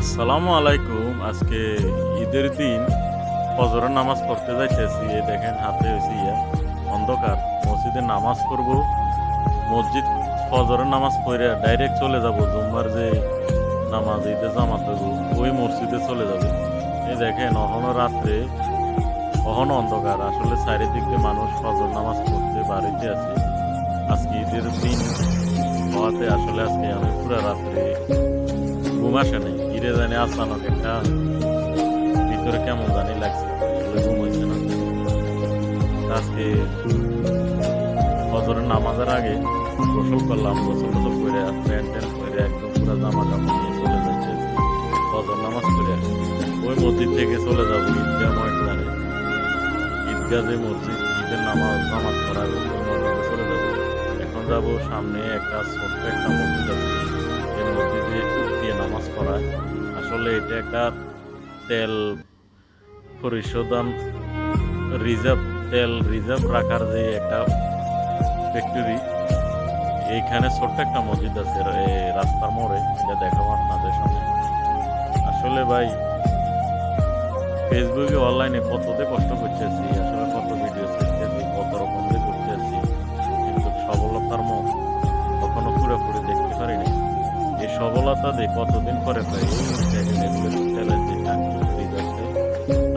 আসসালামু আলাইকুম। আজকে ঈদের দিন ফজরের নামাজ পড়তে যাইতেছি। এই দেখেন, হাতে হয়েছে ইয়া, অন্ধকার। মসজিদে নামাজ পড়ব। মসজিদ ফজরের নামাজ পড়ে ডাইরেক্ট চলে যাব। জুম্মার যে নামাজ, ঈদে জামাত ওই মসজিদে চলে যাব। এই দেখেন, অহনো রাত্রে, অহনো অন্ধকার। আসলে চারিদিক মানুষ ফজর নামাজ পড়তে বাড়িতে আছে। আজকে ঈদের দিন হওয়াতে আসলে আজকে আমি পুরো রাত্রে ঘুম আসে নাই ফিরে জানি আচানক একটা ভিতরে কেমন জানি লাগছে। ঘুম হয়েছে না। আজকে ফজরের নামাজের আগে গোসল করলাম, গোসল টোসল করে প্যান্ট ট্যান্ট করে একদম পুরো জামা কাপড় নিয়ে চলে যাচ্ছে। ফজর নামাজ করে ওই মসজিদ থেকে চলে যাব, ঈদগাহ ময়দানে। ঈদগাহ যে মসজিদ, ঈদের নামাজ নামাজ মসজিদে চলে যাব। এখন যাব সামনে একটা ছোট্ট একটা মসজিদ আছে। এই মসজিদে নামাজ পড়ায়। আসলে এটা একটা তেল পরিশোধন, রিজার্ভ, তেল রিজার্ভ রাখার যে একটা ফ্যাক্টরি এইখানে ছোট্ট একটা মসজিদ আছে রাস্তার মোড়ে, এটা দেখাবো আপনাদের সামনে। আসলে ভাই ফেসবুকে অনলাইনে কততে কষ্ট করতেছি, আসলে সফলতা দিয়ে কতদিন পরে পাই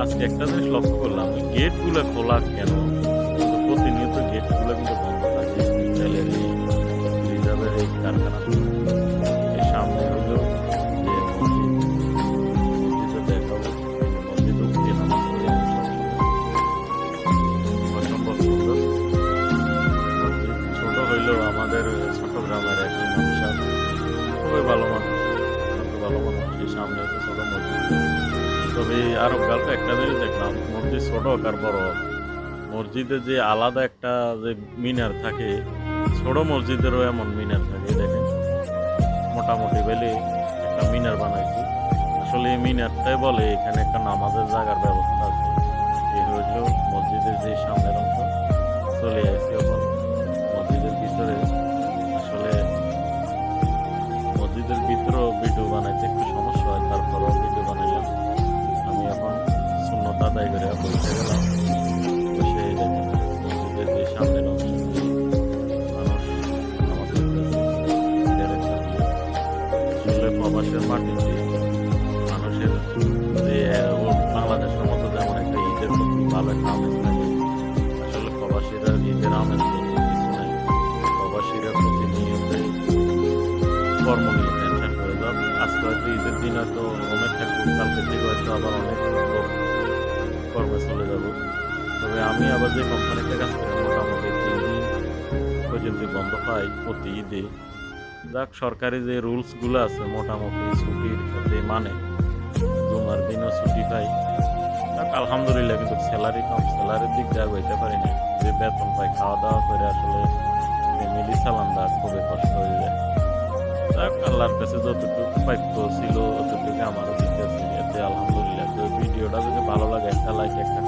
আজকে একটা জিনিস লক্ষ্য করলাম গেটগুলো খোলা কেন? প্রতিনিয়ত গেটগুলো কিন্তু বন্ধ থাকে। রিজার্ভের এই কারখানা। সামনে আমাদের ছোট গ্রামের এক ইমাম সাহেব খুবই ভালো মানুষ। ভালো মানুষ। এই সামনে আছে ছোট মসজিদ। তবে এই আরব একটা জিনিস দেখলাম, মসজিদ ছোট আর বড়। মসজিদে যে আলাদা একটা যে মিনার থাকে, ছোট মসজিদেরও এমন মিনার থাকে দেখেন। মোটামুটি বেলে একটা মিনার বানাইছি। আসলে এই মিনারটাই বলে এখানে একটা নামাজের জায়গার ব্যবস্থা আছে। এই হইল মসজিদের যে সামনের মসজিদের ভিডিও বানাইতে একটু সমস্যা হয়, তারপরেও ভিডিও বানাইলাম। আমি এখন শূন্যত আদায় করে বসে গেলাম। বসে মসজিদের যে মাটিতে মানুষের যে বাংলাদেশের মতো যেমন একটা ঈদের ভালো একটা আমেজ থাকে, আসলে প্রবাসীরা ঈদের আমেজ প্রবাসীরা প্রতিনিয়তই কর্ম নিয়ে থাকব থেকে হয়তো আবার অনেক কর্মে চলে যাব। তবে আমি আবার যে কোম্পানিতে কাজ করি, মোটামুটি তিন দিন পর্যন্ত বন্ধ পাই প্রতি ঈদে। যাক, সরকারি যে রুলসগুলো আছে, মোটামুটি ছুটির সাথে মানে জুমার দিনও ছুটি পাই। আলহামদুলিল্লাহ, কিন্তু স্যালারি কম স্যালারির দিক যা হইতে পারি না। যে বেতন পাই খাওয়া দাওয়া করে আসলে ফ্যামিলি চালানটা খুবই কষ্ট হয়ে যায়। যাক, আল্লাহর কাছে যতটুকু প্রাপ্য ছিল ততটুকু আমারও লাইক একটা